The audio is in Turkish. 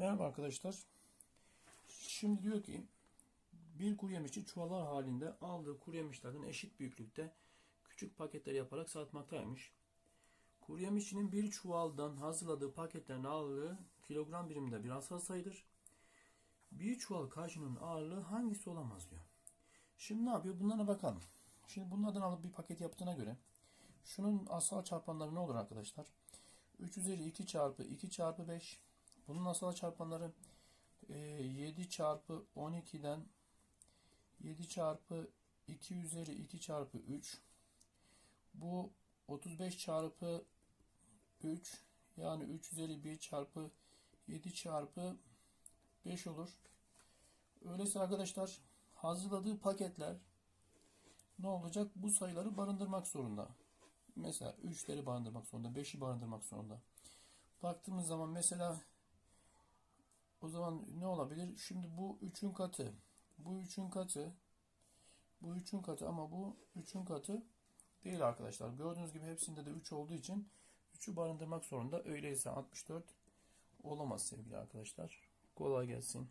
Merhaba arkadaşlar. Şimdi diyor ki bir kuru yemişçi çuvallar halinde aldığı kuru yemişlerden eşit büyüklükte küçük paketler yaparak satmaktaymış. Kuru yemişçinin bir çuvaldan hazırladığı paketlerin ağırlığı kilogram biriminde biraz sayıdır. Bir çuval kajunun ağırlığı hangisi olamaz diyor. Şimdi ne yapıyor? Bunlara bakalım. Şimdi bunlardan alıp bir paket yaptığına göre şunun asal çarpanları ne olur arkadaşlar? 3 üzeri 2 çarpı 2 çarpı 5 bunun asal çarpanları e, 7 çarpı 12'den 7 çarpı 2 üzeri 2 çarpı 3 bu 35 çarpı 3 yani 3 üzeri 1 çarpı 7 çarpı 5 olur. Öyleyse arkadaşlar hazırladığı paketler ne olacak? Bu sayıları barındırmak zorunda. Mesela 3'leri barındırmak zorunda, 5'i barındırmak zorunda. Baktığımız zaman mesela o zaman ne olabilir? Şimdi bu 3'ün katı, bu 3'ün katı, bu 3'ün katı ama bu 3'ün katı değil arkadaşlar. Gördüğünüz gibi hepsinde de 3 olduğu için 3'ü barındırmak zorunda. Öyleyse 64 olamaz sevgili arkadaşlar. Kolay gelsin.